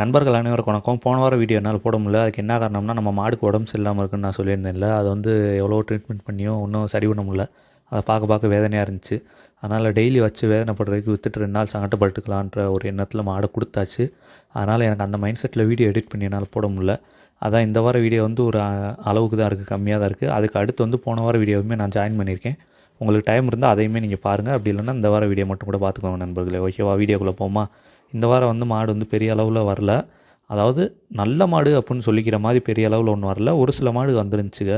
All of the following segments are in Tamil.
நண்பர்கள் அனைவருக்கும் வணக்கம். போன வாரம் வீடியோ என்னால் போட முடியல. அதுக்கு என்ன காரணம்னா நம்ம மாடுக்கு உடம்பு சரியில்லாமல் இருக்குன்னு நான் சொல்லியிருந்தேன்ல அது வந்து எவ்வளோ ட்ரீட்மெண்ட் பண்ணியும் ஒன்றும் சரி பண்ண முடியல. அதை பார்க்க பார்க்க வேதனையாக இருந்துச்சு. அதனால் டெய்லி வச்சு வேதனைப்படுறதுக்கு விற்றுட்டு ரெண்டு நாள் சங்கட்டப்பட்டுக்கலான்ற ஒரு எண்ணத்தில் மாடு கொடுத்தாச்சு. அதனால் எனக்கு அந்த மைண்ட் செட்டில் வீடியோ எடிட் பண்ணி என்னால் போட முடியல. அதான் இந்த வார வீடியோ வந்து ஒரு அளவுக்கு தான் இருக்குது கம்மியாக தான் இருக்குது அதுக்கு அடுத்து வந்து போன வார வீடியோவுமே நான் ஜாயின் பண்ணியிருக்கேன். உங்களுக்கு டைம் இருந்தால் அதையுமே நீங்கள் பாருங்கள் அப்படி இல்லைன்னா இந்த வார வீடியோ மட்டும் கூட பார்த்துக்கோங்க நண்பர்களே. ஓகேவா? வீடியோக்குள்ளே போமா இந்த வாரம் வந்து மாடு வந்து பெரிய அளவில் வரல. அதாவது நல்ல மாடு அப்படின்னு சொல்லிக்கிற மாதிரி பெரிய அளவில் ஒன்றும் வரல. ஒரு சில மாடு வந்துருந்துச்சுங்க.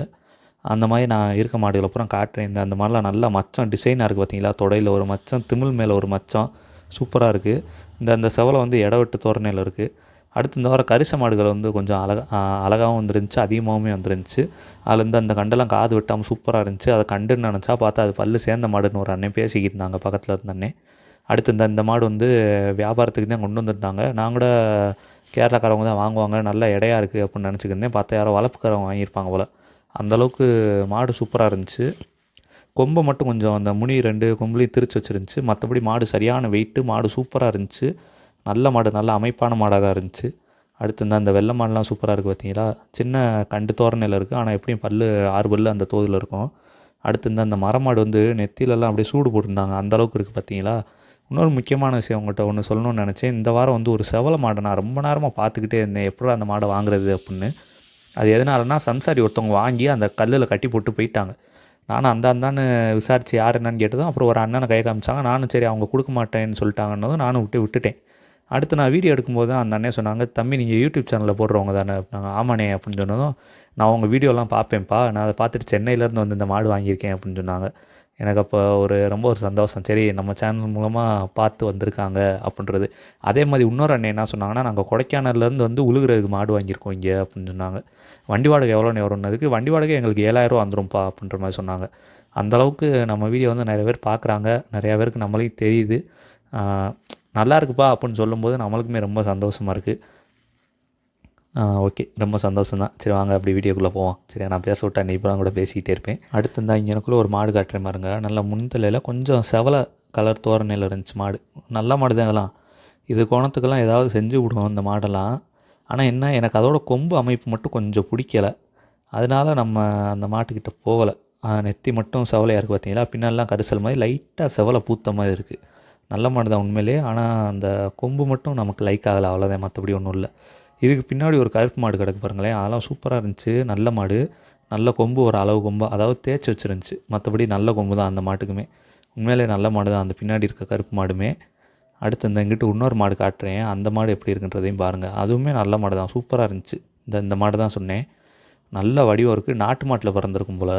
அந்த மாதிரி நான் இருக்க மாடுகள் அப்புறம் காட்டுறேன். இந்த அந்த மாதிரிலாம் நல்லா மச்சம் டிசைனாக இருக்குது பார்த்தீங்களா தொடையில் ஒரு மச்சம் திமிழ் மேலே ஒரு மச்சம். சூப்பராக இருக்குது இந்த அந்த செவலை வந்து இட வெட்டு தோரணையில் இருக்குது அடுத்து இந்த வாரம் கரிச மாடுகள் வந்து கொஞ்சம் அழகா அழகாகவும் வந்துருந்துச்சு. அதிகமாகவுமே வந்துருந்துச்சு. அதில் இருந்து அந்த கண்டெல்லாம் காது வெட்டாமல் சூப்பராக இருந்துச்சு. அதை கண்டுன்னு நினச்சா பார்த்தா அது பல்லு சேர்ந்த மாடுன்னு ஒரு அண்ணன் பேசிக்கிட்டு இருந்தாங்க பக்கத்தில் இருந்த அண்ணன் அடுத்து இந்த இந்த மாடு வந்து வியாபாரத்துக்கு தான் கொண்டு வந்திருந்தாங்க. நான் கூட கேரளாக்காரவங்க தான் வாங்குவாங்க. நல்ல இடையா இருக்குது அப்படின்னு நினச்சிக்கிருந்தேன் பார்த்தா யாரோ வளர்ப்புக்காரவங்க வாங்கியிருப்பாங்க போல். அந்தளவுக்கு மாடு சூப்பராக இருந்துச்சு. கொம்பை மட்டும் கொஞ்சம் அந்த முனி ரெண்டு கொம்புலையும் திரிச்சு வச்சுருந்துச்சு. மற்றபடி மாடு சரியான வெயிட்டு மாடு சூப்பராக இருந்துச்சு. நல்ல மாடு நல்ல அமைப்பான மாடாக தான் இருந்துச்சு. அடுத்து இந்த அந்த வெள்ளை மாடுலாம் சூப்பராக இருக்குது பார்த்தீங்களா சின்ன கண்டு தோரணையில் இருக்குது ஆனால் எப்படியும் பல் ஆறு பல் அந்த தோதில் இருக்கும். அடுத்து இந்த அந்த மரமாடு வந்து நெத்திலெல்லாம் அப்படியே சூடு போட்டிருந்தாங்க. அந்த அளவுக்கு இருக்குது பார்த்தீங்களா இன்னொரு முக்கியமான விஷயம் உங்கள்கிட்ட ஒன்று சொல்லணும்னு நினச்சேன். இந்த வாரம் வந்து ஒரு செவல மாடை நான் ரொம்ப நேரமாக பார்த்துக்கிட்டே இருந்தேன். எப்படி அந்த மாடை வாங்குறது அப்படின்னு. அது எதனாலனா சன்சாரி ஒருத்தவங்க வாங்கி அந்த கல்லில் கட்டி போட்டு போயிட்டாங்க. நானும் அந்த அந்தான்னு விசாரித்து யார் என்னன்னு கேட்டதும் அப்புறம் ஒரு அண்ணனை கை காமிச்சாங்க. நானும் சரி அவங்க கொடுக்க மாட்டேன்னு சொல்லிட்டாங்கன்னதும் நானும் விட்டு விட்டுட்டேன். அடுத்து நான் வீடியோ எடுக்கும்போது தான் அந்த அண்ணன் சொன்னாங்க தம்பி நீங்கள் யூடியூப் சேனலில் போடுறவங்க தானே. நாங்கள் ஆமாண்ணே அப்படின்னு சொன்னதும் நான் உங்கள் வீடியோலாம் பார்ப்பேன்ப்பா. நான் அதை பார்த்துட்டு சென்னையிலேருந்து வந்து இந்த மாடு வாங்கியிருக்கேன் அப்படின்னு சொன்னாங்க. எனக்கு அப்போ ஒரு ரொம்ப ஒரு சந்தோஷம். சரி நம்ம சேனல் மூலமாக பார்த்து வந்திருக்காங்க அப்படின்றது. அதே மாதிரி இன்னொரு அண்ணன் என்ன சொன்னாங்கன்னா நாங்கள் கொடைக்கானல்லேருந்து வந்து உழுகுறதுக்கு மாடு வாங்கியிருக்கோம் இங்கே அப்படின்னு சொன்னாங்க. வண்டி வாடகை எவ்வளோன்னு வரும்னதுக்கு? வண்டி வாடகை எங்களுக்கு ஏழாயிரம் வந்துடும்ப்பா அப்படின்ற மாதிரி சொன்னாங்க. அந்தளவுக்கு நம்ம வீடியோ வந்து நிறைய பேர் பார்க்குறாங்க. நிறையா பேருக்கு நம்மளையும் தெரியுது. நல்லா இருக்குப்பா அப்படின்னு சொல்லும்போது நம்மளுக்குமே ரொம்ப சந்தோஷமாக இருக்குது ஓகே. ரொம்ப சந்தோஷம் தான் சரி வாங்க அப்படி வீடியோக்குள்ளே போவோம். சரி நான் பேச விட்டேன் நீ கூட பேசிக்கிட்டே இருப்பேன். அடுத்து இருந்தால் இங்கே எனக்குள்ளே ஒரு மாடு காட்டுற மாதிரிங்க நல்லா முன்தலையில் கொஞ்சம் செவல கலர் தோரணையில் இருந்துச்சு மாடு. நல்ல மாடு தான் அதெல்லாம் இது கோணத்துக்கெல்லாம் ஏதாவது செஞ்சு விடுவோம் இந்த மாடெல்லாம். ஆனால் என்ன எனக்கு அதோட கொம்பு அமைப்பு மட்டும் கொஞ்சம் பிடிக்கல. அதனால நம்ம அந்த மாட்டுக்கிட்ட போகலை. நெத்தி மட்டும் செவலையாக இருக்குது பார்த்தீங்களா பின்னாலாம் கரிசல் மாதிரி லைட்டாக செவலை பூத்த மாதிரி இருக்குது நல்ல மாடு தான் உண்மையிலே ஆனால் அந்த கொம்பு மட்டும் நமக்கு லைக் ஆகலை. அவ்வளோதான் மற்றபடி ஒன்றும் இல்லை. இதுக்கு பின்னாடி ஒரு கருப்பு மாடு கிடக்கு பாருங்களேன். அதெல்லாம் சூப்பராக இருந்துச்சு. நல்ல மாடு. நல்ல கொம்பு ஒரு அளவு கொம்பு. அதாவது தேய்ச்சி வச்சுருந்துச்சு. மற்றபடி நல்ல கொம்பு தான் அந்த மாட்டுக்குமே. உண்மையிலே நல்ல மாடு தான். அந்த பின்னாடி இருக்க கருப்பு மாடுமே. அடுத்து இந்த எங்கிட்ட இன்னொரு மாடு காட்டுறேன். அந்த மாடு எப்படி இருக்குன்றதையும் பாருங்கள் அதுவுமே நல்ல மாடு தான். சூப்பராக இருந்துச்சு. இந்த இந்த மாடு தான் சொன்னேன். நல்ல வடிவம் இருக்குது நாட்டு மாட்டில் பிறந்திருக்கும் போல்.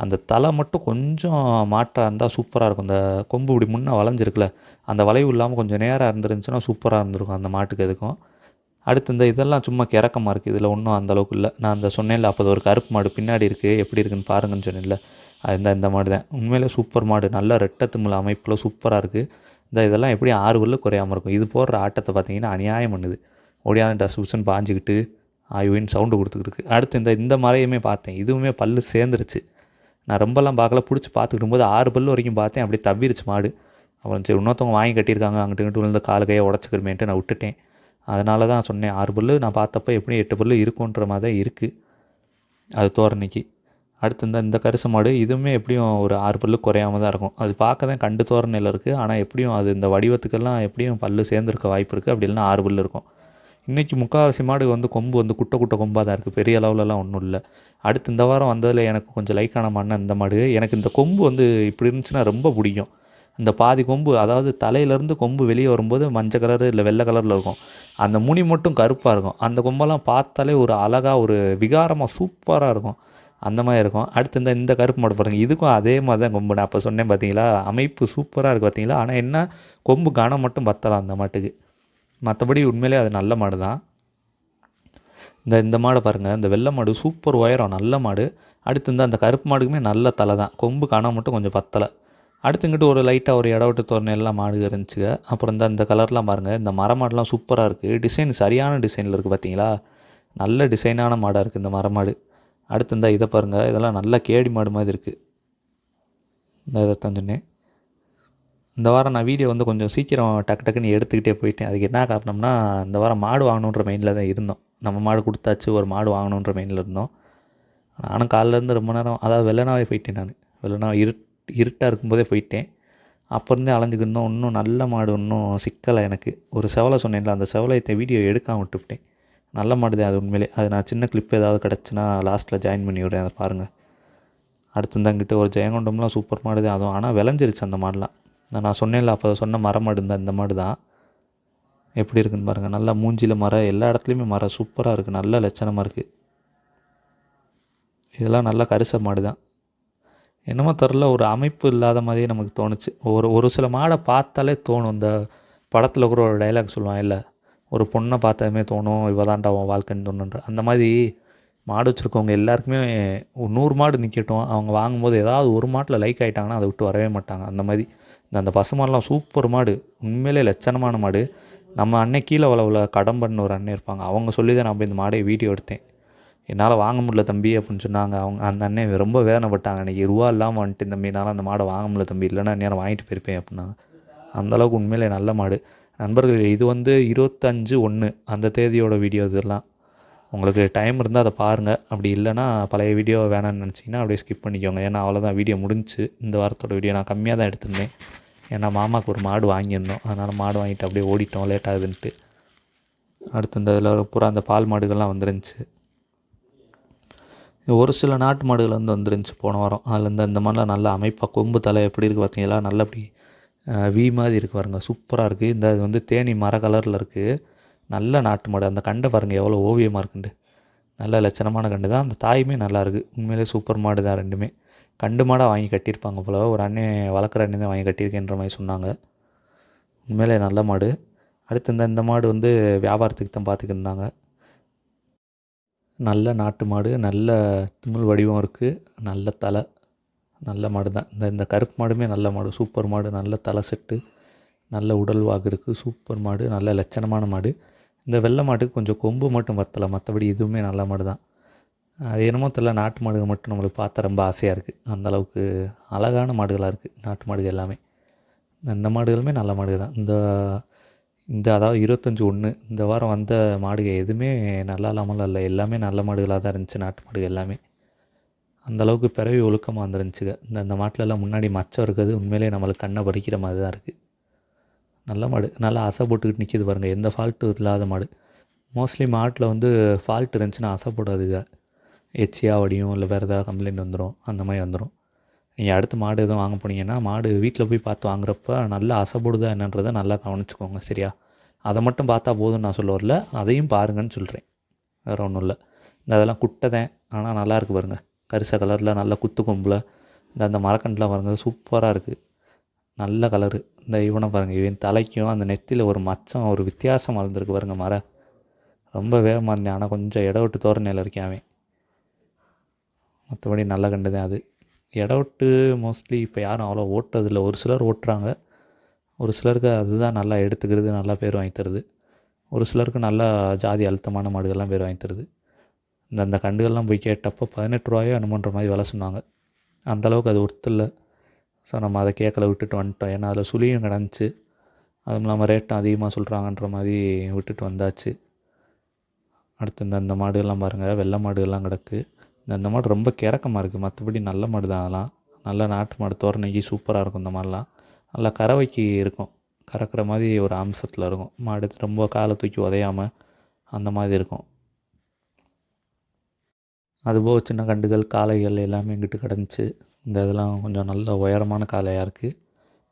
அந்த தலை மட்டும் கொஞ்சம் மாட்டாக இருந்தால் சூப்பராக இருக்கும். இந்த கொம்பு இப்படி முன்னே வளைஞ்சிருக்குல்ல அந்த வளைவு இல்லாமல் கொஞ்சம் நேராக இருந்துருந்துச்சுன்னா சூப்பராக இருந்திருக்கும் அந்த மாட்டுக்கு எதுக்கும். அடுத்து இந்த இதெல்லாம் சும்மா கிறக்கமாக இருக்குது இதில் ஒன்றும் அந்தளவுக்கு இல்லை. நான் அந்த சொன்னேன்ல அப்போ ஒரு கருப்பு மாடு பின்னாடி இருக்குது எப்படி இருக்குன்னு பாருங்கன்னு சொன்னேன்ல. அது இந்த இந்த மாடு தான். உண்மையிலே சூப்பர் மாடு. நல்ல ரெட்டை திமிழ் அமைப்பில் சூப்பராக இருக்குது இந்த இதெல்லாம் எப்படி ஆறு பல்லு குறையாமல் இருக்கும். இது போடுற ஆட்டத்தை பார்த்தீங்கன்னா அநியாயம் பண்ணுது. ஒடியாத டஸ் பாஞ்சிக்கிட்டு ஆயுவின்னு சவுண்டு கொடுத்துக்கிட்டு அடுத்து இந்த இந்த மலையுமே பார்த்தேன். இதுவுமே பல்லு சேர்ந்துருச்சு. நான் ரொம்பலாம் பார்க்கல. பிடிச்சி பார்த்துக்கிட்டு போது ஆறு பல்லு வரைக்கும் பார்த்தேன். அப்படியே தவிருச்சு மாடு. அப்புறம் சரி இன்னொருத்தவங்க வாங்கி கட்டியிருக்காங்க. அங்கிட்டு இங்கிட்டு விழுந்து கால் கையை உடச்சிக்கிறமேன்ட்டு நான் விட்டுட்டேன். அதனால தான் சொன்னேன் ஆறு பல்லு நான் பார்த்தப்ப எப்படியும் எட்டு புல்லு இருக்குன்ற மாதிரி தான் இருக்குது அது தோரணைக்கு. அடுத்து இந்த இந்த கரிசு மாடு இதுவுமே எப்படியும் ஒரு ஆறு பல்லு குறையாம தான் இருக்கும். அது பார்க்க தான் கண்டு தோரணையில் இருக்குது ஆனால் எப்படியும் அது இந்த வடிவத்துக்கெல்லாம் எப்படியும் பல்லு சேர்ந்துருக்க வாய்ப்பு இருக்குது அப்படி இல்லைன்னா ஆறு பல்லு இருக்கும். இன்றைக்கி முக்கால்வாசி மாடு வந்து கொம்பு வந்து குட்டை குட்டை கொம்பாக தான் இருக்குது பெரிய அளவுலலாம் ஒன்றும் இல்லை. அடுத்து இந்த வாரம் வந்ததில் எனக்கு கொஞ்சம் லைக்கான மாடுனா இந்த மாடு. எனக்கு இந்த கொம்பு வந்து இப்படி இருந்துச்சுன்னா ரொம்ப பிடிக்கும். இந்த பாதி கொம்பு அதாவது தலையிலேருந்து கொம்பு வெளியே வரும்போது மஞ்சள் கலரு இல்லை வெள்ளை கலரில் இருக்கும். அந்த முனி மட்டும் கருப்பாக இருக்கும். அந்த கொம்பெல்லாம் பார்த்தாலே ஒரு அழகாக ஒரு விகாரமாக சூப்பராக இருக்கும். அந்த மாதிரி இருக்கும். அடுத்து இந்த இந்த கருப்பு மாடு பாருங்கள் இதுக்கும் அதே மாதிரி தான் கொம்பு. நான் அப்போ சொன்னேன் பார்த்தீங்களா அமைப்பு சூப்பராக இருக்குது பார்த்தீங்களா ஆனால் என்ன கொம்பு கனம் மட்டும் பத்தலாம் அந்த மாட்டுக்கு. மற்றபடி உண்மையிலே அது நல்ல மாடு தான். இந்த இந்த மாடை பாருங்கள் இந்த வெள்ளை மாடு சூப்பர் உயரம் நல்ல மாடு. அடுத்து இந்த அந்த கருப்பு மாடுக்குமே நல்ல தலை தான். கொம்பு கனம் மட்டும் கொஞ்சம் பத்தலை. அடுத்துங்கிட்டு ஒரு லைட்டாக ஒரு இடவிட்டு தோரணை எல்லாம் மாடு இருந்துச்சுங்க அப்புறம் இந்த இந்த கலர்லாம் பாருங்கள் இந்த மரமாடுலாம் சூப்பராக இருக்குது டிசைன் சரியான டிசைனில் இருக்குது பார்த்தீங்களா நல்ல டிசைனான மாடாக இருக்குது இந்த மரமாடு. அடுத்து இந்த இதை பாருங்கள் இதெல்லாம் நல்ல கேடி மாடு மாதிரி இருக்குது இந்த இதை தான் இந்த வாரம் நான் வீடியோ வந்து கொஞ்சம் சீக்கிரம் டக்கு டக்குன்னு எடுத்துக்கிட்டே போயிட்டேன். அதுக்கு என்ன காரணம்னா இந்த வாரம் மாடு வாங்கணுன்ற மெயினில் தான் இருந்தோம். நம்ம மாடு கொடுத்தாச்சு ஒரு மாடு வாங்கணுன்ற மெயினில் இருந்தோம். நானும் காலையிலேருந்து ரொம்ப நேரம் அதாவது வெள்ளனாவே போயிட்டேன் நான். வெள்ளனா இருட் இருட்டாக இருக்கும்போதே போயிட்டேன். அப்போ இருந்தே இருந்தோம் இன்னும் நல்ல மாடு இன்னும் சிக்கலை எனக்கு. ஒரு செவலை சொன்னேன்ல அந்த செவலையத்தை வீடியோ எடுக்காம விட்டுவிட்டேன். நல்ல மாடு தான் அது உண்மையிலே. அது நான் சின்ன கிளிப் ஏதாவது கிடச்சுன்னா லாஸ்ட்டில் ஜாயின் பண்ணி விடுறேன். அதை பாருங்கள் அடுத்திருந்தாங்கிட்ட ஒரு ஜெயங்கொண்டம்லாம் சூப்பர் மாடு தான். அதுவும் ஆனால் விளைஞ்சிருச்சு அந்த மாடுலாம். நான் நான் சொன்னேன்ல அப்போ சொன்ன மர மாடு இருந்தால் இந்த மாடு தான். எப்படி இருக்குன்னு பாருங்கள் நல்லா மூஞ்சியில் மரம் எல்லா இடத்துலையுமே மரம் சூப்பராக இருக்குது நல்ல லட்சணமாக இருக்குது இதெல்லாம் நல்லா கரிச மாடு தான். என்னமோ தெரில ஒரு அமைப்பு இல்லாத மாதிரியே நமக்கு தோணுச்சு. ஒரு ஒரு சில மாடை பார்த்தாலே தோணும். இந்த படத்தில் கூட ஒரு டைலாக் சொல்லுவான் இல்லை ஒரு பொண்ணை பார்த்ததுமே தோணும். இவ தான்டா உன் வாழ்க்கைன்னு தோணுன்ற. அந்த மாதிரி மாடு வச்சுருக்கவங்க எல்லாருக்குமே ஒரு நூறு மாடு நிற்கட்டும் அவங்க வாங்கும்போது ஏதாவது ஒரு மாட்டில் லைக் ஆகிட்டாங்கன்னா அதை விட்டு வரவே மாட்டாங்க. அந்த மாதிரி இந்த அந்த பசுமாடெலாம் சூப்பர் மாடு. உண்மையிலே லட்சணமான மாடு. நம்ம அன்னை கீழே வளவில் கடம்பன்னு ஒரு அண்ணன் இருப்பாங்க. அவங்க சொல்லி தான் நான் போய் இந்த மாடை வீடியோ எடுத்தேன். என்னால் வாங்க முடியல தம்பி அப்படின்னு சொன்னாங்க. அவங்க அந்த அண்ணன் ரொம்ப வேதனைப்பட்டாங்க அன்றைக்கி ரூபா இல்லாமல் வந்துட்டு தம்பி என்னால் அந்த மாடை வாங்க முடியல தம்பி. இல்லைன்னா நேரம் வாங்கிட்டு போயிருப்பேன் அப்படின்னாங்க. அந்தளவுக்கு உண்மையிலே நல்ல மாடு. நண்பர்கள் இது வந்து இருபத்தஞ்சு ஒன்று அந்த தேதியோட வீடியோ இதெல்லாம். உங்களுக்கு டைம் இருந்தால் அதை பாருங்கள் அப்படி இல்லைன்னா பழைய வீடியோ வேணாம்னு நினச்சிங்கன்னா அப்படியே ஸ்கிப் பண்ணிக்கோங்க. ஏன்னா அவ்வளோதான் வீடியோ முடிஞ்சுச்சு. இந்த வாரத்தோட வீடியோ நான் கம்மியாக தான் எடுத்திருந்தேன். ஏன்னா மாமாவுக்கு ஒரு மாடு வாங்கியிருந்தோம். அதனால் மாடு வாங்கிட்டு அப்படியே ஓடிட்டோம். லேட் ஆகுதுன்ட்டு. அடுத்து இந்த இதில் பூரா அந்த பால் மாடுகள்லாம் வந்துருந்துச்சு. ஒரு சில நாட்டு மாடுகள் வந்து வந்துருந்துச்சு. போன வாரம் அதில் இந்த இந்த மாதிரிலாம் நல்லா அமைப்பாக கொம்பு தலை எப்படி இருக்குது பார்த்தீங்களா நல்லா அப்படி வி மாதிரி இருக்குது பாருங்க. சூப்பராக இருக்குது இந்த இது வந்து தேனி மர கலரில் இருக்குது நல்ல நாட்டு மாடு. அந்த கண்டை பாருங்கள் எவ்வளோ ஓவியமாக இருக்குண்டு நல்ல லட்சணமான கண்டு தான். அந்த தாயுமே நல்லா இருக்குது உண்மையிலே சூப்பர் மாடு தான் ரெண்டுமே. கண்டு மாடாக வாங்கி கட்டியிருப்பாங்க போல. ஒரு அண்ணன் வளர்க்குற அண்ணன் தான் வாங்கி கட்டியிருக்கேன்ற மாதிரி சொன்னாங்க. உண்மையிலே நல்ல மாடு. அடுத்து இந்த இந்த மாடு வந்து வியாபாரத்துக்கு தான் பார்த்துக்கிருந்தாங்க நல்ல நாட்டு மாடு நல்ல திமில் வடிவம் இருக்குது நல்ல தலை நல்ல மாடு தான். இந்த இந்த கருப்பு மாடுமே நல்ல மாடு சூப்பர் மாடு நல்ல தலை செட்டு நல்ல உடல் வாக்கு இருக்குது சூப்பர் மாடு நல்ல லட்சணமான மாடு. இந்த வெள்ளை மாட்டுக்கு கொஞ்சம் கொம்பு மட்டும் வத்தலை மற்றபடி இதுவுமே நல்ல மாடு தான். அது என்னமோ தெரியல நாட்டு மாடுகள் மட்டும் நம்மளுக்கு பார்த்தா ரொம்ப ஆசையாக இருக்குது அந்தளவுக்கு அழகான மாடுகளாக இருக்குது நாட்டு மாடுகள் எல்லாமே. இந்த மாடுகளுமே நல்ல மாடு தான். இந்த இந்த அதாவது இருபத்தஞ்சி ஒன்று இந்த வாரம் வந்த மாடுகள் எதுவுமே நல்லா இல்லாமலாம் இல்லை. எல்லாமே நல்ல மாடுகளாக தான் இருந்துச்சு நாட்டு மாடுகள் எல்லாமே. அந்தளவுக்கு பிறவி ஒழுக்கமாக வந்துருந்துச்சுங்க இந்த இந்த மாட்டிலலாம் முன்னாடி மச்சம் இருக்கிறது உண்மையிலே நம்மளுக்கு கண்ணை பறிக்கிற மாதிரி தான் இருக்குது நல்ல மாடு நல்லா அசை போட்டுக்கிட்டு நிற்கிது பாருங்கள் எந்த ஃபால்ட்டும் இல்லாத மாடு. மோஸ்ட்லி மாட்டில் வந்து ஃபால்ட் இருந்துச்சுன்னா அசை போடாதுங்க எச்சியாக வடியும் இல்லை வேறு ஏதாவது கம்ப்ளைண்ட் வந்துடும் அந்த மாதிரி வந்துடும் நீங்கள் அடுத்து மாடு எதுவும் வாங்க போனீங்கன்னா மாடு வீட்டில் போய் பார்த்து வாங்குறப்ப நல்லா அசைப்படுதா என்னன்றதை நல்லா கவனிச்சுக்கோங்க சரியா? அதை மட்டும் பார்த்தா போதும்னு நான் சொல்ல வரல. அதையும் பாருங்கன்னு சொல்கிறேன் வேறு ஒன்றும் இல்லை. இந்த அதெல்லாம் குட்டதேன் ஆனால் நல்லா இருக்குது பாருங்கள் கரிச கலரில் நல்ல குத்து கொம்பில். இந்த அந்த மரக்கண்டெலாம் பாருங்கள் சூப்பராக இருக்குது நல்ல கலரு. இந்த இவனை பாருங்கள் இவன் தலைக்கும் அந்த நெத்தியில் ஒரு மச்சம் ஒரு வித்தியாசம் வளர்ந்துருக்கு பாருங்கள் மரம் ரொம்ப வேகமாக இருந்தேன். ஆனால் கொஞ்சம் இட விட்டு தோரணையில் இருக்கேன் அவன். மற்றபடி நல்ல கண்டு தான் அது. இடம் விட்டு மோஸ்ட்லி இப்போ யாரும் அவ்வளோ ஓட்டுறதில்ல. ஒரு சிலர் ஓட்டுறாங்க. ஒரு சிலருக்கு அதுதான் நல்லா எடுத்துக்கிறது நல்லா பேர் வாங்கி தருது. ஒரு சிலருக்கு நல்லா ஜாதி அழுத்தமான மாடுகள்லாம் பேர் வாங்கி தருது. இந்த அந்த கண்டுகள்லாம் போய் கேட்டப்போ பதினெட்டு ரூபாயோ அனுமன்ற மாதிரி விலை சொன்னாங்க. அந்தளவுக்கு அது ஒர்த்து ஸோ நம்ம அதை கேட்கல விட்டுட்டு வந்துட்டோம். ஏன்னா அதில் சுழியும் கிடந்துச்சு. அதுவும் இல்லாமல் ரேட்டும் அதிகமாக சொல்கிறாங்கன்ற மாதிரி விட்டுட்டு வந்தாச்சு. அடுத்து இந்த இந்த மாடுகள்லாம் பாருங்கள் வெள்ளை மாடுகள்லாம் கிடக்கு. இந்த மாடு ரொம்ப கிறக்கமாக இருக்குது மற்றபடி நல்ல மாடு தான் அதெல்லாம். நல்ல நாட்டு மாடு. தோரணைக்கு சூப்பராக இருக்கும் இந்த மாதிரிலாம் நல்லா கறவைக்கு இருக்கும். கறக்கிற மாதிரி ஒரு அம்சத்தில் இருக்கும். மாடு ரொம்ப காலை தூக்கி உதையாமல் அந்த மாதிரி இருக்கும். அதுபோக சின்ன கண்டுகள் காளைகள் எல்லாமே இங்கிட்டு கிடந்துச்சு. இந்த இதெல்லாம் கொஞ்சம் நல்ல உயரமான காளையாக இருக்குது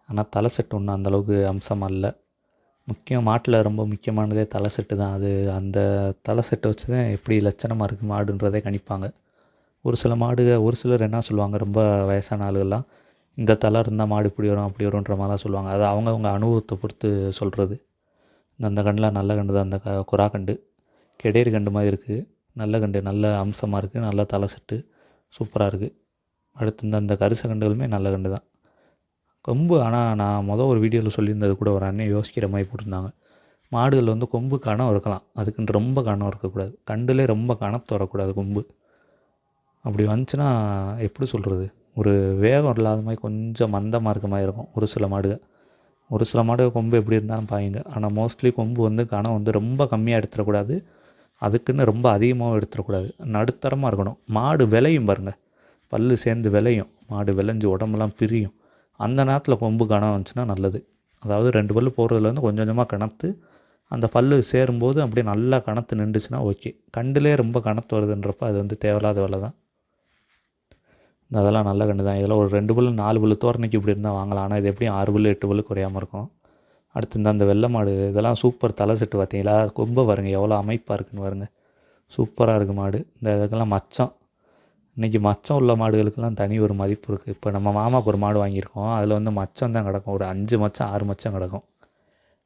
ஆனால் தலை செட்டு ஒன்றும் அந்தளவுக்கு அம்சமாக இல்லை முக்கியம் மாட்டில் ரொம்ப முக்கியமானதே தலை செட்டு தான். அது அந்த தலை செட்டை வச்சு தான் எப்படி லட்சணமாக இருக்குது மாடுன்றதே கணிப்பாங்க. ஒரு சில மாடுக ஒரு சிலர் என்ன சொல்லுவாங்க ரொம்ப வயசான ஆளுகள்லாம் இந்த தலை இருந்தால் மாடு இப்படி வரும் அப்படி வரும்ன்ற மாதிரிலாம் சொல்லுவாங்க. அது அவங்கவுங்க அனுபவத்தை பொறுத்து சொல்கிறது இந்த அந்த கண்டுலாம் நல்ல கண்டு தான் அந்த க குறா கண்டு. கெடேரி கண்டு மாதிரி இருக்குது நல்ல கண்டு நல்ல அம்சமாக இருக்குது நல்ல தலை செட்டு. சூப்பராக இருக்குது அடுத்து இந்த அந்த கரிச கண்டுகளுமே நல்ல கண்டு தான். கொம்பு ஆனால் நான் மொதல் ஒரு வீடியோவில் சொல்லியிருந்தது கூட ஒரு அண்ணன் யோசிக்கிற மாதிரி போட்டிருந்தாங்க. மாடுகள் வந்து கொம்பு கணம் இருக்கலாம். அதுக்குன்னு ரொம்ப கணம் இருக்கக்கூடாது. கண்டுலே ரொம்ப கணத்து வரக்கூடாது கொம்பு. அப்படி வந்துச்சுன்னா எப்படி சொல்கிறது ஒரு வேகம் இல்லாத மாதிரி கொஞ்சம் மந்தமாக இருக்க மாதிரி இருக்கும். ஒரு சில மாடுகள் ஒரு சில மாடு கொம்பு எப்படி இருந்தாலும் பாயுங்க. ஆனால் மோஸ்ட்லி கொம்பு வந்து கனம் வந்து ரொம்ப கம்மியாக எடுத்துடக்கூடாது. அதுக்குன்னு ரொம்ப அதிகமாகவும் எடுத்துடக்கூடாது. நடுத்தரமாக இருக்கணும். மாடு விளையும் பாருங்கள் பல் சேர்ந்து விளையும். மாடு விளைஞ்சி உடம்பெல்லாம் பிரியும். அந்த நேரத்தில் கொம்பு கனம் வந்துச்சுன்னா நல்லது. அதாவது ரெண்டு பல் போகிறதுலேருந்து கொஞ்சம் கொஞ்சமாக கணத்து அந்த பல்லு சேரும்போது அப்படியே நல்லா கணத்து நின்றுச்சுன்னா ஓகே. கண்டுலே ரொம்ப கணத்து வருதுன்றப்ப அது வந்து தேவையில்லாத வேலை தான். அதெல்லாம் நல்ல கன்று தான். இதெல்லாம் ஒரு ரெண்டு புல் நாலு புல் தோரணைக்கு இப்படி இருந்தால் வாங்கலாம். ஆனால் இது எப்படியும் ஆறு புல் எட்டு புல் குறையாமல் இருக்கும். அடுத்து இந்த அந்த வெள்ளை மாடு இதெல்லாம் சூப்பர் தலை செட்டு பார்த்தீங்களா? கொம்பை பாருங்க எவ்வளோ அமைப்பாக இருக்குன்னு பாருங்க. சூப்பராக இருக்குது மாடு. இந்த இதுக்கெல்லாம் மச்சம். இன்றைக்கி மச்சம் உள்ள மாடுகளுக்கெல்லாம் தனி ஒரு மதிப்பு இருக்குது இப்போ நம்ம மாமாவுக்கு ஒரு மாடு வாங்கியிருக்கோம். அதில் வந்து மச்சம் தான் கிடக்கும். ஒரு அஞ்சு மச்சம் ஆறு மச்சம் கிடக்கும்.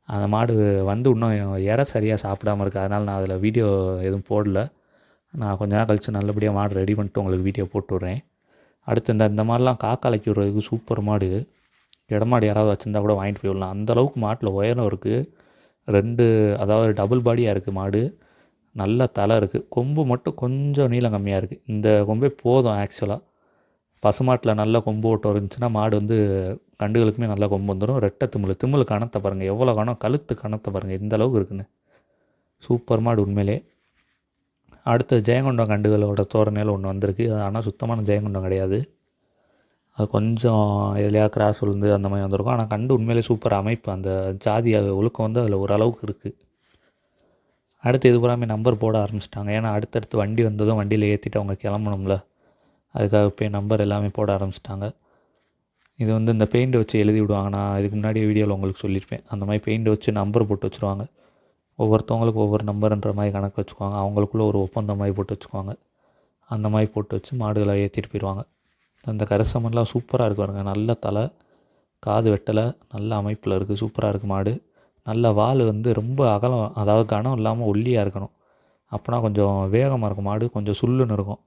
அந்த மாடு வந்து இன்னும் இற சரியாக சாப்பிடாம இருக்குது அதனால் நான் அதில் வீடியோ எதுவும் போடல. நான் கொஞ்ச நேரம் கழித்து நல்லபடியாக மாடு ரெடி பண்ணிட்டு உங்களுக்கு வீடியோ போட்டு விட்றேன். அடுத்து இந்த இந்த மாதிரிலாம் காக்காலைக்கு விடுறதுக்கு சூப்பர் மாடு இடமாடு யாராவது வச்சுருந்தா கூட வாங்கிட்டு போய் விடலாம். அந்தளவுக்கு மாட்டில் உயரம் இருக்குது ரெண்டு அதாவது டபுள் பாடியாக இருக்குது மாடு. நல்ல தலை இருக்குது கொம்பு மட்டும் கொஞ்சம் நீளம் கம்மியாக இருக்குது இந்த கொம்பே போதும் ஆக்சுவலாக பசுமாட்டில் நல்ல கொம்பு ஓட்டம் இருந்துச்சுன்னா மாடு வந்து கண்டுகளுக்குமே நல்ல கொம்பு வந்துடும் ரெட்டை திமிழ் திமிழ் கணத்தை பாருங்கள் எவ்வளோ கணம் கழுத்து கணத்தை பாருங்கள் இந்த அளவுக்கு இருக்குன்னு. சூப்பர் மாடு உண்மையிலே. அடுத்து ஜெயங்கொண்டம் கண்டுகளோட தோரணையில் ஒன்று வந்திருக்கு. அது ஆனால் சுத்தமான ஜெயங்கொண்டம் கிடையாது. அது கொஞ்சம் எதுலையா கிராஸ் விழுந்து அந்த மாதிரி வந்திருக்கும். ஆனால் கண்டு உண்மையிலே சூப்பர் அமைப்பு. அந்த ஜாதி ஒழுக்கம் வந்து அதில் ஓரளவுக்கு இருக்குது அடுத்து இது பூராமே நம்பர் போட ஆரம்பிச்சிட்டாங்க. ஏன்னா அடுத்தடுத்து வண்டி வந்ததும் வண்டியில் ஏற்றிட்டு அவங்க கிளம்பணும்ல. அதுக்காக போய் நம்பர் எல்லாமே போட ஆரம்பிச்சிட்டாங்க. இது வந்து இந்த பெயிண்ட் வச்சு எழுதி விடுவாங்க. நான் இதுக்கு முன்னாடி வீடியோவில் உங்களுக்கு சொல்லியிருப்பேன். அந்த மாதிரி பெயிண்ட் வச்சு நம்பர் போட்டு வச்சுருவாங்க. ஒவ்வொருத்தவங்களுக்கு ஒவ்வொரு நம்பர்ன்ற மாதிரி கணக்கு வச்சுக்குவாங்க. அவங்களுக்குள்ள ஒரு ஒப்பந்தம் மாதிரி போட்டு வச்சுக்குவாங்க. அந்த மாதிரி போட்டு வச்சு மாடுகளை ஏற்றிட்டு போயிடுவாங்க. அந்த கரிசமெல்லாம் சூப்பராக இருக்கு பாருங்க. நல்ல தலை காது வெட்டலை நல்ல அமைப்பில் இருக்குது சூப்பராக இருக்குது மாடு. நல்ல வால் வந்து ரொம்ப அகலம் அதாவது கனம் இல்லாமல் ஒல்லியாக இருக்கணும். அப்போனா கொஞ்சம் வேகமாக இருக்கும் மாடு. கொஞ்சம் சுள்ளுன்னு இருக்கும்.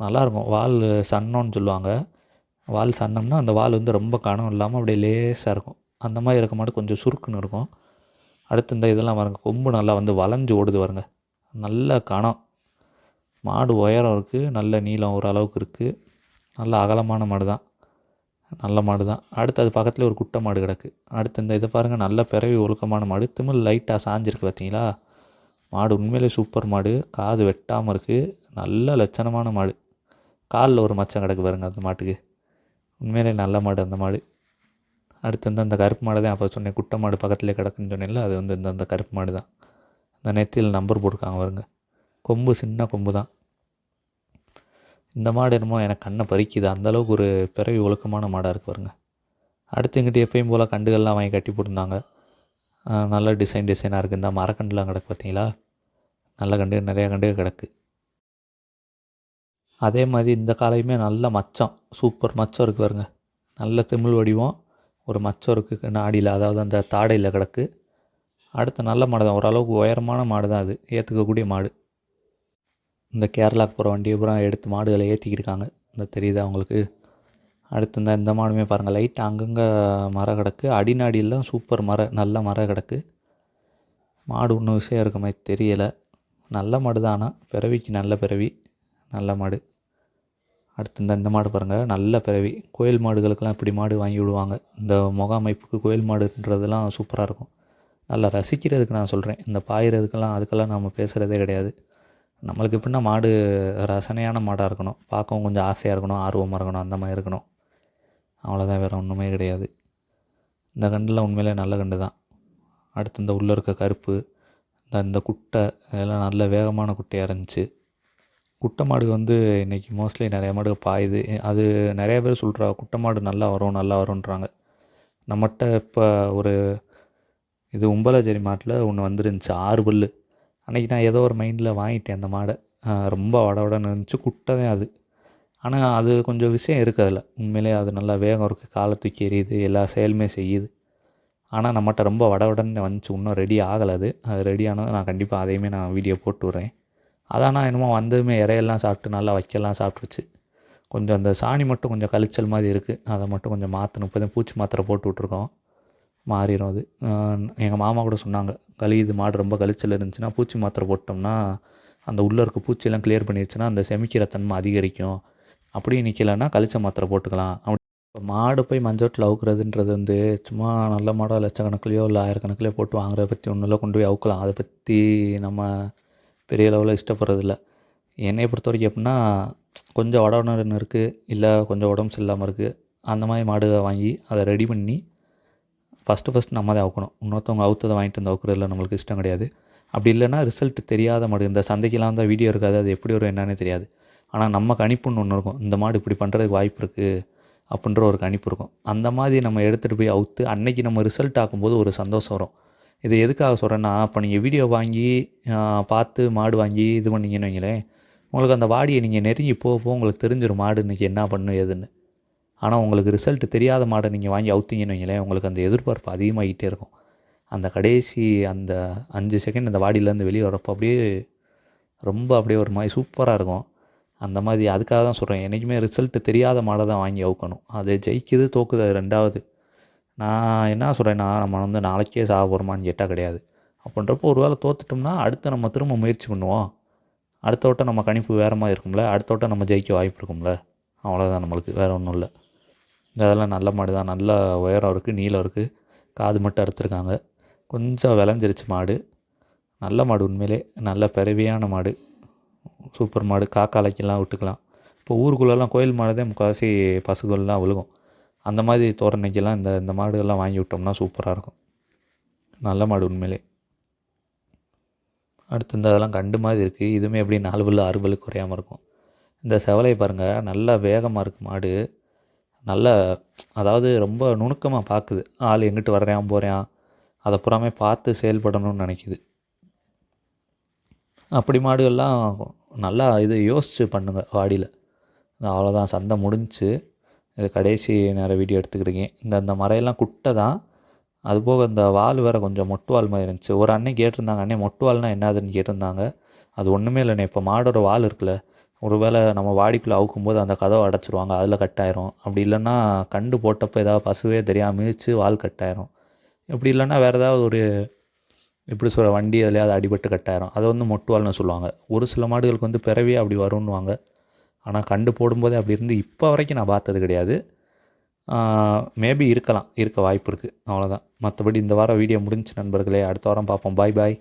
நல்லாயிருக்கும் வால் சன்னம்னு சொல்லுவாங்க. வால் சன்னம்னா அந்த வால் வந்து ரொம்ப கனம் இல்லாமல் அப்படியே லேசாக இருக்கும். அந்த மாதிரி இருக்க மாடு கொஞ்சம் சுருக்குன்னு இருக்கும். அடுத்து இந்த இதெல்லாம் பாருங்க கொம்பு நல்லா வந்து வளைஞ்சு ஓடுது பாருங்க. நல்ல கணம். மாடு உயரம் இருக்குது நல்ல நீளம் ஓரளவுக்கு இருக்குது நல்ல அகலமான மாடு தான் நல்ல மாடு தான் அடுத்து அது பக்கத்தில் ஒரு குட்டை மாடு கிடக்கு. அடுத்து இந்த இதை பாருங்கள் நல்ல பிறவி ஒழுக்கமான மாடு. திமிழ் லைட்டாக சாஞ்சிருக்கு பார்த்தீங்களா மாடு உண்மையிலே சூப்பர் மாடு. காது வெட்டாமல் இருக்குது நல்ல லட்சணமான மாடு. காலில் ஒரு மச்சம் கிடக்கு பாருங்க அந்த மாட்டுக்கு. உண்மையிலே நல்ல மாடு அந்த மாடு. அடுத்து வந்து அந்த கருப்பு மாடு தான் அப்போ சொன்னேன் குட்டை மாடு பக்கத்துலேயே கிடக்குன்னு சொன்னேன்ல அது வந்து இந்த அந்த கருப்பு மாடு தான். இந்த நெத்தியில் நம்பர் போட்டிருக்காங்க வருங்க கொம்பு சின்ன கொம்பு தான். இந்த மாடு என்னமோ எனக்கு கண்ணை பறிக்குது. அந்தளவுக்கு ஒரு பிறவி ஒழுக்கமான மாடாக இருக்குது வருங்க அடுத்து எங்கிட்ட எப்பயும் போல் கண்டுகள்லாம் வாங்கி கட்டி போட்டிருந்தாங்க. நல்ல டிசைன் டிசைனாக இருக்குது இந்த மரக்கண்டுலாம் கிடக்கு பார்த்தீங்களா? நல்ல கண்டு நிறையா கண்டு கிடக்கு. அதே மாதிரி இந்த காலையுமே நல்ல மச்சம் சூப்பர் மச்சம் இருக்குது பாருங்க. நல்ல திமிழ் வடிவம். ஒரு மச்சோருக்கு நாடியில் அதாவது அந்த தாடையில் கிடக்கு. அடுத்து நல்ல மாடு தான். ஓரளவுக்கு உயரமான மாடு தான் அது. ஏற்றுக்கக்கூடிய மாடு. இந்த கேரளாவுக்கு போகிற வண்டியை பூரா எடுத்து மாடுகளை ஏற்றிக்கிருக்காங்க இந்த தெரியுதா உங்களுக்கு? அடுத்து இந்த இந்த மாடுமே பாருங்கள் லைட்டாக அங்கங்கே மரம் கிடக்கு. அடிநாடியெல்லாம் சூப்பர் மரம் நல்ல மரம் கிடக்கு. மாடு இன்னும் விஷயம் இருக்க மாதிரி தெரியலை. நல்ல மாடு தான் ஆனால் பிறவிக்கு நல்ல பிறவி. நல்ல மாடு. அடுத்து இந்த இந்த மாடு பாருங்கள் நல்ல பிறவி. கோயில் மாடுகளுக்கெல்லாம் இப்படி மாடு வாங்கி விடுவாங்க. இந்த முக அமைப்புக்கு கோயில் மாடுன்றதெல்லாம் சூப்பராக இருக்கும். நல்லா ரசிக்கிறதுக்கு நான் சொல்கிறேன் இந்த பாயிறதுக்கெல்லாம் அதுக்கெல்லாம் நம்ம பேசுகிறதே கிடையாது. நம்மளுக்கு எப்படின்னா மாடு ரசனையான மாடாக இருக்கணும். பார்க்கவும் கொஞ்சம் ஆசையாக இருக்கணும் ஆர்வமாக இருக்கணும் அந்த மாதிரி இருக்கணும். அவ்வளோதான் வேறு ஒன்றுமே கிடையாது. இந்த கண்டுலாம் உண்மையிலே நல்ல கண்டு தான். அடுத்து இந்த உள்ளே இருக்க கருப்பு இந்த இந்த குட்டை இதெல்லாம் நல்ல வேகமான குட்டையாக இருந்துச்சு. குட்டை மாடு வந்து இன்றைக்கி மோஸ்ட்லி நிறைய மாடு பாயுது. அது நிறைய பேர் சொல்கிறா குட்டை மாடு நல்லா வரும் நல்லா வரும்ன்றாங்க. நம்மகிட்ட இப்போ ஒரு இது உம்பலாச்சேரி மாட்டில் ஒன்று வந்துருந்துச்சு ஆறு பல்லு. அன்றைக்கி நான் ஏதோ ஒரு மைண்டில் வாங்கிட்டேன் அந்த மாடை. ரொம்ப வட வடன்னு இருந்துச்சு குட்டை தான் அது. ஆனால் அது கொஞ்சம் விஷயம் இருக்குது அதில். உண்மையிலே அது நல்லா வேகம் இருக்குது காலை தூக்கி எறியுது எல்லா செயலுமே செய்யுது. ஆனால் நம்மகிட்ட ரொம்ப வட வடன்னு வந்துச்சு இன்னும் ரெடி ஆகலை அது. அது ரெடி ஆனது நான் கண்டிப்பாக அதையுமே நான் வீடியோ போட்டு விட்றேன். அதானா என்னமோ வந்ததுமே இறையெல்லாம் சாப்பிட்டு நல்லா வைக்கலாம் சாப்பிட்ருச்சு கொஞ்சம் அந்த சாணி மட்டும் கொஞ்சம் கழிச்சல் மாதிரி இருக்குது அதை மட்டும் கொஞ்சம் மாற்றணும் இப்போ தான் பூச்சி மாத்திரை போட்டு விட்ருக்கோம் மாறிடும் அது. எங்கள் மாமா கூட சொன்னாங்க கழியுது மாடு ரொம்ப கழிச்சல் இருந்துச்சுன்னா பூச்சி மாத்திரை போட்டோம்னா அந்த உள்ளே இருக்க பூச்சியெல்லாம் கிளியர் பண்ணிடுச்சுன்னா அந்த செமிக்கிற தன்மை அதிகரிக்கும். அப்படியும் நிற்கலைன்னா கழிச்ச மாத்திரை போட்டுக்கலாம். அப்படி இப்போ மாடு போய் மஞ்சோட்டில் அவுக்குறதுன்றது வந்து சும்மா நல்ல மாடோ லட்சக்கணக்கிலையோ இல்லை ஆயிரக்கணக்கிலையோ போட்டு வாங்குறத பற்றி ஒன்றும் இல்லை. கொண்டு போய் அவுக்கலாம். அதை பற்றி நம்ம பெரிய லெவலில் இஷ்டப்படுறதில்ல. என்னை பொறுத்த வரைக்கும் எப்படின்னா கொஞ்சம் உடம்பு இருக்குது இல்லை கொஞ்சம் உடம்பு சரியில்லாமல் இருக்குது அந்த மாதிரி மாடு வாங்கி அதை ரெடி பண்ணி ஃபஸ்ட்டு ஃபஸ்ட் நம்ம தான் அவுக்கணும். இன்னொருத்தவங்க அவுத்ததை வாங்கிட்டு வந்து அவுக்குறதுல நம்மளுக்கு இஷ்டம் கிடையாது. அப்படி இல்லைன்னா ரிசல்ட் தெரியாத மாடு இந்த சந்தைக்கெல்லாம் தான் வீடியோ இருக்காது அது எப்படி வரும் என்னன்னே தெரியாது. ஆனால் நம்ம கணிப்புன்னு ஒன்று இருக்கும். இந்த மாடு இப்படி பண்ணுறதுக்கு வாய்ப்பு இருக்குது அப்படின்ற ஒரு கணிப்பு இருக்கும். அந்த மாதிரி நம்ம எடுத்துகிட்டு போய் அவுத்து அன்னைக்கு நம்ம ரிசல்ட் ஆக்கும்போது ஒரு சந்தோஷம் வரும். இது எதுக்காக சொல்கிறேன்னா இப்போ நீங்கள் வீடியோ வாங்கி பார்த்து மாடு வாங்கி இது பண்ணீங்கன்னு வைங்களேன் உங்களுக்கு அந்த வாடியை நீங்கள் நெருங்கி போக போக உங்களுக்கு தெரிஞ்சிடும் மாடு இன்றைக்கி என்ன பண்ணும் ஏதுன்னு. ஆனால் உங்களுக்கு ரிசல்ட் தெரியாத மாடை நீங்கள் வாங்கி அவுத்தீங்கன்னு வைங்களேன் உங்களுக்கு அந்த எதிர்பார்ப்பு அதிகமாகிட்டே இருக்கும். அந்த கடைசி அந்த அஞ்சு செகண்ட் அந்த வாடியிலேருந்து வெளியே வரப்போ அப்படியே ரொம்ப அப்படியே ஒரு மாதிரி சூப்பராக இருக்கும். அந்த மாதிரி அதுக்காக தான் சொல்கிறேன் என்றைக்குமே ரிசல்ட்டு தெரியாத மாடை தான் வாங்கி அவுக்கணும். அது ஜெயிக்குது தோக்குது அது ரெண்டாவது. நான் என்ன சொல்கிறேன்னா நம்ம வந்து நாளைக்கே சாக போகிறோமான்னு கேட்டால் கிடையாது. அப்படின்றப்போ ஒரு வேளை தோத்துட்டோம்னா அடுத்து நம்ம திரும்ப முயற்சி பண்ணுவோம். அடுத்த வட்டம் நம்ம கணிப்பு வேறு மாதிரி இருக்கும்ல அடுத்த வட்டம் நம்ம ஜெயிக்க வாய்ப்பு இருக்கும்ல. அவ்வளோதான் நம்மளுக்கு வேறு ஒன்றும் இல்லை. அதெல்லாம் நல்ல மாடு தான் நல்ல உயரம் இருக்குது நீளம் இருக்குது காது மட்டும் அறுத்துருக்காங்க. கொஞ்சம் விளைஞ்சிருச்சு மாடு. நல்ல மாடு உண்மையிலே நல்ல பிறவியான மாடு. சூப்பர் மாடு காக்காலைக்கெல்லாம் விட்டுக்கலாம். இப்போ ஊருக்குள்ளெல்லாம் கோயில் மாடு தான் முக்கால்வாசி பசுகள்லாம் விழுகும். அந்த மாதிரி தோரணைக்கெல்லாம் இந்த இந்த மாடுகள்லாம் வாங்கி விட்டோம்னா சூப்பராக இருக்கும். நல்ல மாடு உண்மையிலே. அடுத்து இந்த அதெல்லாம் கண்டு மாதிரி இருக்குது இதுவுமே எப்படி நாலு பல்லு ஆறு பல்லு குறையாமல் இருக்கும். இந்த செவலை பாருங்கள் நல்லா வேகமாக இருக்குது மாடு. நல்ல அதாவது ரொம்ப நுணுக்கமாக பார்க்குது ஆள் எங்கிட்டு வர்றேன் போகிறேன் அதை புறாமே பார்த்து செயல்படணும்னு நினைக்குது. அப்படி மாடுகள்லாம் நல்லா இது யோசித்து பண்ணுங்கள் வாடியில். அவ்வளோதான் சந்தை முடிஞ்சுச்சு இது கடைசி நேரம் வீடியோ எடுத்துக்கிறீங்க இந்த அந்த மரையெல்லாம் குட்டை தான் அதுபோக இந்த வால் வேறு கொஞ்சம் மொட்டு வால் மாதிரி இருந்துச்சு. ஒரு அண்ணன் கேட்டிருந்தாங்க. அண்ணே மொட்டு வால்னால் என்னதுன்னு கேட்டிருந்தாங்க. அது ஒன்றுமே இல்லைண்ணே இப்போ மாடோட வால் இருக்குல்ல. ஒருவேளை நம்ம வாடிக்குள்ளே அவுக்கும்போது அந்த கதவை அடைச்சிருவாங்க. அதில் கட்டாயிரும் அப்படி இல்லைன்னா கண்டு போட்டப்போ ஏதாவது பசுவே தெரியாமல் மிதிச்சு வால் கட்டாயிரும் இப்படி இல்லைன்னா வேறு ஏதாவது ஒரு எப்படி சொல்கிற வண்டி எதுலையாவது அடிபட்டு கட்டாயிரும் அதை வந்து மொட்டுவால்னு சொல்லுவாங்க. ஒரு சில மாடுகளுக்கு வந்து பிறவியே அப்படி வரும்னுவாங்க. ஆனால் கண்டு போடும்போதே அப்படி இருந்து இப்போ வரைக்கும் நான் பார்த்தது கிடையாது. மேபி இருக்கலாம் இருக்க வாய்ப்பு இருக்குது அவ்வளோதான் மற்றபடி இந்த வாரம் வீடியோ முடிஞ்சு நண்பர்களே. அடுத்த வாரம் பார்ப்போம். பாய் பாய்